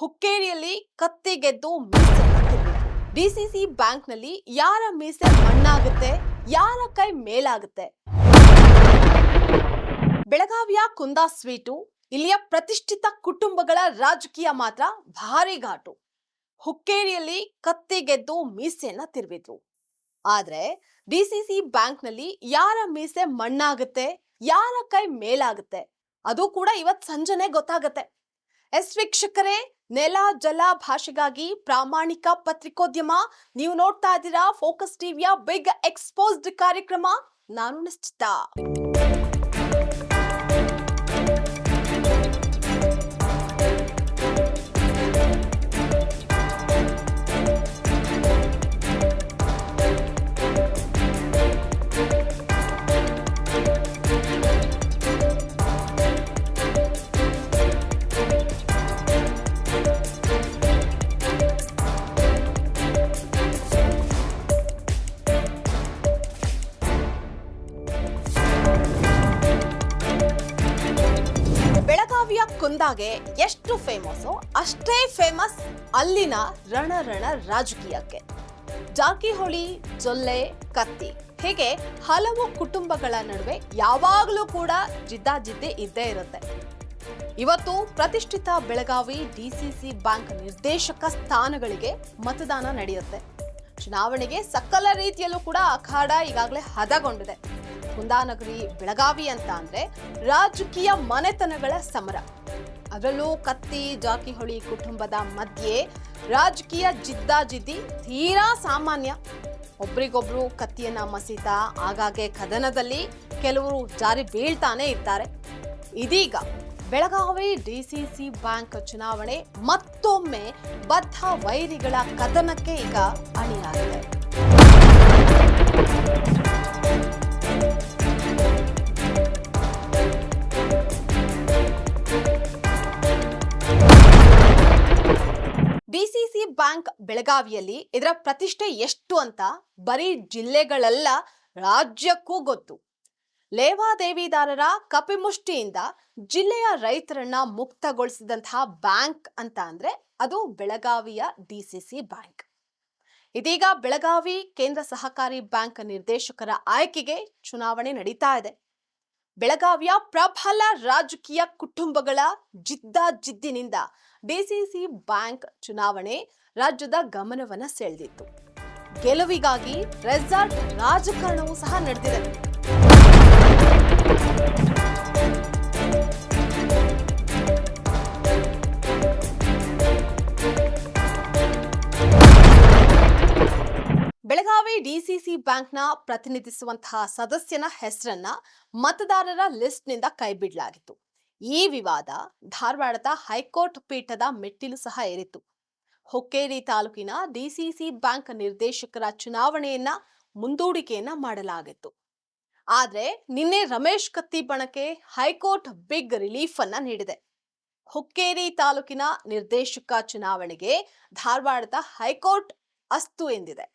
ಹುಕ್ಕೇರಿಯಲ್ಲಿ ಕತ್ತಿ ಗೆದ್ದು ಮೀಸೆ ಡಿಸಿಸಿ ಬ್ಯಾಂಕ್ನಲ್ಲಿ ಯಾರ ಮೀಸೆ ಮಣ್ಣಾಗುತ್ತೆ, ಯಾರ ಕೈ ಮೇಲಾಗುತ್ತೆ? ಬೆಳಗಾವಿಯ ಕುಂದಾ ಸ್ವೀಟು, ಇಲ್ಲಿಯ ಪ್ರತಿಷ್ಠಿತ ಕುಟುಂಬಗಳ ರಾಜಕೀಯ ಮಾತ್ರ ಭಾರಿ ಘಾಟು. ಹುಕ್ಕೇರಿಯಲ್ಲಿ ಕತ್ತಿ ಗೆದ್ದು ಮೀಸೆಯನ್ನ ತಿರುವಿದ್ರು. ಆದ್ರೆ ಡಿಸಿಸಿ ಬ್ಯಾಂಕ್ನಲ್ಲಿ ಯಾರ ಮೀಸೆ ಮಣ್ಣಾಗುತ್ತೆ, ಯಾರ ಕೈ ಮೇಲಾಗುತ್ತೆ, ಅದು ಕೂಡ ಇವತ್ ಸಂಜೆನೆ ಗೊತ್ತಾಗತ್ತೆ. ಎಸ್ ವೀಕ್ಷಕರೇ ನೆಲ ಜಲ ಭಾಷೆಗಾಗಿ ಪ್ರಾಮಾಣಿಕ ಪತ್ರಿಕೋದ್ಯಮ. ನೀವು ನೋಡ್ತಾ ಇದ್ದೀರಾ ಫೋಕಸ್ ಟಿವಿಯ ಬಿಗ್ ಎಕ್ಸ್ಪೋಸ್ಡ್ ಕಾರ್ಯಕ್ರಮ. ನಾನು ನಿಶ್ಚಿತ. ಬೆಳಗಾವಿಯ ಎಷ್ಟು ಫೇಮಸ್ಸೋ ಅಷ್ಟೇ ಫೇಮಸ್ ಅಲ್ಲಿನ ರಣರಣ ರಣ ರಾಜಕೀಯಕ್ಕೆ. ಜಾಕಿಹೊಳಿ, ಜೊಲ್ಲೆ, ಕತ್ತಿ ಹೀಗೆ ಹಲವು ಕುಟುಂಬಗಳ ನಡುವೆ ಯಾವಾಗಲೂ ಕೂಡ ಜಿದ್ದಾಜಿದ್ದಿ ಇದ್ದೇ ಇರುತ್ತೆ. ಇವತ್ತು ಪ್ರತಿಷ್ಠಿತ ಬೆಳಗಾವಿ ಡಿಸಿಸಿ ಬ್ಯಾಂಕ್ ನಿರ್ದೇಶಕ ಸ್ಥಾನಗಳಿಗೆ ಮತದಾನ ನಡೆಯುತ್ತೆ. ಚುನಾವಣೆಗೆ ಸಕಲ ರೀತಿಯಲ್ಲೂ ಕೂಡ ಅಖಾಡ ಈಗಾಗಲೇ ಹದಗೊಂಡಿದೆ. ಕುಂದಾನಗರಿ, ಬೆಳಗಾವಿ ಅಂತ ಅಂದ್ರೆ ರಾಜಕೀಯ ಮನೆತನಗಳ ಸಮರ. ಅದರಲ್ಲೂ ಕತ್ತಿ, ಜಾಕಿಹೊಳಿ ಕುಟುಂಬದ ಮಧ್ಯೆ ರಾಜಕೀಯ ಜಿದ್ದಾಜಿದ್ದಿ, ತೀರಾ ಸಾಮಾನ್ಯ. ಒಬ್ರಿಗೊಬ್ರು ಕತ್ತಿಯನ್ನ ಮಸೀತಾ, ಆಗಾಗ್ಗೆ ಕದನದಲ್ಲಿ ಕೆಲವರು ಜಾರಿ ಬೀಳ್ತಾನೆ ಇರ್ತಾರೆ. ಇದೀಗ ಬೆಳಗಾವಿ ಡಿಸಿಸಿ ಬ್ಯಾಂಕ್ ಚುನಾವಣೆ ಮತ್ತೊಮ್ಮೆ ಬದ್ಧ ವೈರಿಗಳ ಕದನಕ್ಕೆ ಈಗ ಅಣಿಯಾಗಿದೆ. ಬ್ಯಾಂಕ್ ಬೆಳಗಾವಿಯಲ್ಲಿ ಇದರ ಪ್ರತಿಷ್ಠೆ ಎಷ್ಟು ಅಂತ ಬರೀ ಜಿಲ್ಲೆಗಳೆಲ್ಲ, ರಾಜ್ಯಕ್ಕೂ ಗೊತ್ತು. ಲೇವಾದೇವಿದಾರರ ಕಪಿಮುಷ್ಟಿಯಿಂದ ಜಿಲ್ಲೆಯ ರೈತರನ್ನ ಮುಕ್ತಗೊಳಿಸಿದಂತಹ ಬ್ಯಾಂಕ್ ಅಂತ ಅಂದ್ರೆ ಅದು ಬೆಳಗಾವಿಯ ಡಿಸಿಸಿ ಬ್ಯಾಂಕ್. ಇದೀಗ ಬೆಳಗಾವಿ ಕೇಂದ್ರ ಸಹಕಾರಿ ಬ್ಯಾಂಕ್ ನಿರ್ದೇಶಕರ ಆಯ್ಕೆಗೆ ಚುನಾವಣೆ ನಡೀತಾ ಇದೆ. ಬೆಳಗಾವಿಯ ಪ್ರಬಲ ರಾಜಕೀಯ ಕುಟುಂಬಗಳ ಜಿದ್ದಾಜಿದ್ದಿನಿಂದ ಡಿಸಿಸಿ ಬ್ಯಾಂಕ್ ಚುನಾವಣೆ ರಾಜ್ಯದ ಗಮನವನ್ನ ಸೆಳೆದಿತ್ತು. ಗೆಲುವಿಗಾಗಿ ರೆಸಾರ್ಟ್ ರಾಜಕಾರಣವೂ ಸಹ ನಡೆದಿದೆ. ಬೆಳಗಾವಿ ಡಿಸಿಸಿ ಬ್ಯಾಂಕ್ನ ಪ್ರತಿನಿಧಿಸುವಂತಹ ಸದಸ್ಯನ ಹೆಸರನ್ನ ಮತದಾರರ ಲಿಸ್ಟ್ನಿಂದ ಕೈಬಿಡಲಾಗಿತ್ತು. ಈ ವಿವಾದ ಧಾರವಾಡದ ಹೈಕೋರ್ಟ್ ಪೀಠದ ಮೆಟ್ಟಿಲು ಸಹ ಏರಿತು ಹುಕ್ಕೇರಿ ತಾಲೂಕಿನ ಡಿಸಿಸಿ ಬ್ಯಾಂಕ್ ನಿರ್ದೇಶಕರ ಚುನಾವಣೆಯನ್ನ ಮುಂದೂಡಿಕೆಯನ್ನ ಮಾಡಲಾಗಿತ್ತು. ಆದರೆ ನಿನ್ನೆ ರಮೇಶ್ ಕತ್ತಿ ಬಣಕ್ಕೆ ಹೈಕೋರ್ಟ್ ಬಿಗ್ ರಿಲೀಫ್ ಅನ್ನ ನೀಡಿದೆ. ಹುಕ್ಕೇರಿ ತಾಲೂಕಿನ ನಿರ್ದೇಶಕ ಚುನಾವಣೆಗೆ ಧಾರವಾಡದ ಹೈಕೋರ್ಟ್ ಅಸ್ತು ಎಂದಿದೆ.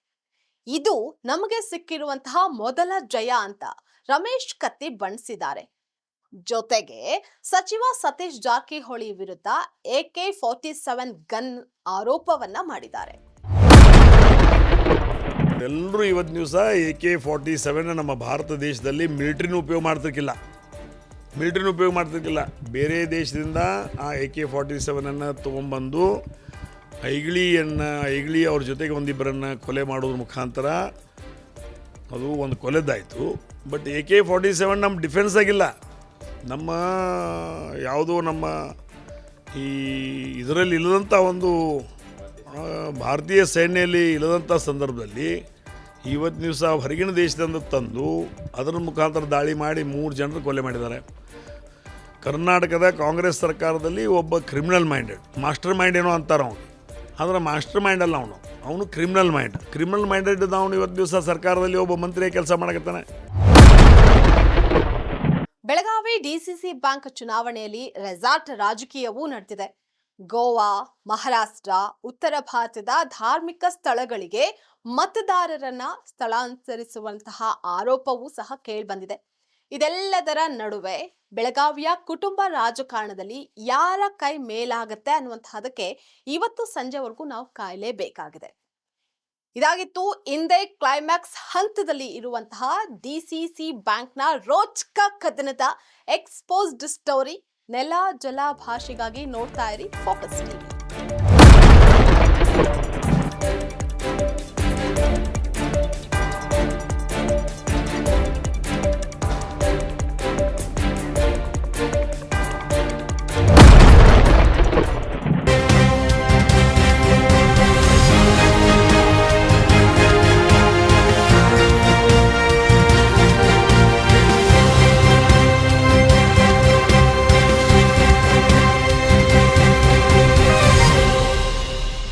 ಇದು ನಮಗೆ ಸಿಕ್ಕಿರುವಂತಹ ಮೊದಲ ಜಯ ಅಂತ ರಮೇಶ್ ಕತ್ತಿ ಬಣ್ಣಿಸಿದ್ದಾರೆ ಜೊತೆಗೆ ಸಚಿವ ಸತೀಶ್ ಜಾರಕಿಹೊಳಿ ವಿರುದ್ಧ A K forty seven gun ಆರೋಪವನ್ನ ಮಾಡಿದ್ದಾರೆ. ಎಲ್ಲರೂ ಇವತ್ತು ದಿವಸ ಎ ಕೆ ಫಾರ್ಟಿ ಸೆವೆನ್ ನಮ್ಮ ಭಾರತ ದೇಶದಲ್ಲಿ ಮಿಲಿಟ್ರಿನೂ ಉಪಯೋಗ ಮಾಡ್ತಿರ್ಕಿಲ್ಲ. ಮಿಲಿಟ್ರಿನೂ ಉಪಯೋಗ ಮಾಡ್ತಿರ್ಕಿಲ್ಲ. ಬೇರೆ ದೇಶದಿಂದ ಆ ಎ ಕೆ ಫಾರ್ಟಿ ಸೆವೆನನ್ನು ತೊಗೊಂಬಂದು ಐಗಳಿಯನ್ನು ಐಗಳಿ ಅವ್ರ ಜೊತೆಗೆ ಒಂದಿಬ್ಬರನ್ನು ಕೊಲೆ ಮಾಡೋದ್ರ ಮುಖಾಂತರ ಅದು ಒಂದು ಕೊಲೆದಾಯಿತು but A K forty seven ನಮ್ಮ ಡಿಫೆನ್ಸ್ ಆಗಿಲ್ಲ. ನಮ್ಮ ಯಾವುದೋ ನಮ್ಮ ಈ ಇದರಲ್ಲಿ ಇಲ್ಲದಂಥ ಒಂದು ಭಾರತೀಯ ಸೇನೆಯಲ್ಲಿ ಇಲ್ಲದಂಥ ಸಂದರ್ಭದಲ್ಲಿ ಇವತ್ತು ದಿವಸ ಹೊರಗಿನ ದೇಶದಿಂದ ತಂದು ಅದರ ಮುಖಾಂತರ ದಾಳಿ ಮಾಡಿ ಮೂರು ಜನರು ಕೊಲೆ ಮಾಡಿದ್ದಾರೆ. ಕರ್ನಾಟಕದ ಕಾಂಗ್ರೆಸ್ ಸರ್ಕಾರದಲ್ಲಿ ಒಬ್ಬ ಕ್ರಿಮಿನಲ್ ಮೈಂಡೆಡ್ ಮಾಸ್ಟರ್ ಮೈಂಡ್ ಏನೋ ಅಂತಾರೆ ಅವನು. ಆದರೆ ಮಾಸ್ಟರ್ ಮೈಂಡ್ ಅಲ್ಲ ಅವನು. ಅವನು ಕ್ರಿಮಿನಲ್ ಮೈಂಡ್ ಕ್ರಿಮಿನಲ್ ಮೈಂಡೆಡ್ ಅವನು ಇವತ್ತು ದಿವಸ ಸರ್ಕಾರದಲ್ಲಿ ಒಬ್ಬ ಮಂತ್ರಿ ಕೆಲಸ ಮಾಡಕತ್ತಾನೆ. ಬೆಳಗಾವಿ ಡಿಸಿಸಿ ಬ್ಯಾಂಕ್ ಚುನಾವಣೆಯಲ್ಲಿ ರೆಸಾರ್ಟ್ ರಾಜಕೀಯವೂ ನಡೆದಿದೆ ಗೋವಾ, ಮಹಾರಾಷ್ಟ್ರ, ಉತ್ತರ ಭಾರತದ ಧಾರ್ಮಿಕ ಸ್ಥಳಗಳಿಗೆ ಮತದಾರರನ್ನ ಸ್ಥಳಾಂತರಿಸುವಂತಹ ಆರೋಪವೂ ಸಹ ಕೇಳಿಬಂದಿದೆ ಇದೆಲ್ಲದರ ನಡುವೆ ಬೆಳಗಾವಿಯ ಕುಟುಂಬ ರಾಜಕಾರಣದಲ್ಲಿ ಯಾರ ಕೈ ಮೇಲಾಗತ್ತೆ ಅನ್ನುವಂತಹದಕ್ಕೆ ಇವತ್ತು ಸಂಜೆವರೆಗೂ ನಾವು ಕಾಯಲೇಬೇಕಾಗಿದೆ. ಇದಾಗಿತ್ತು ಹಿಂದೆ ಕ್ಲೈಮ್ಯಾಕ್ಸ್ ಹಂತದಲ್ಲಿ ಇರುವಂತಹ ಡಿ ಸಿ ಸಿ ಬ್ಯಾಂಕ್ನ ರೋಚಕ ಕದನದ ಎಕ್ಸ್ಪೋಸ್ಡ್ ಸ್ಟೋರಿ ನೆಲ ಜಲ ಭಾಷೆಗಾಗಿ ನೋಡ್ತಾ ಇರಿ ಫೋಕಸ್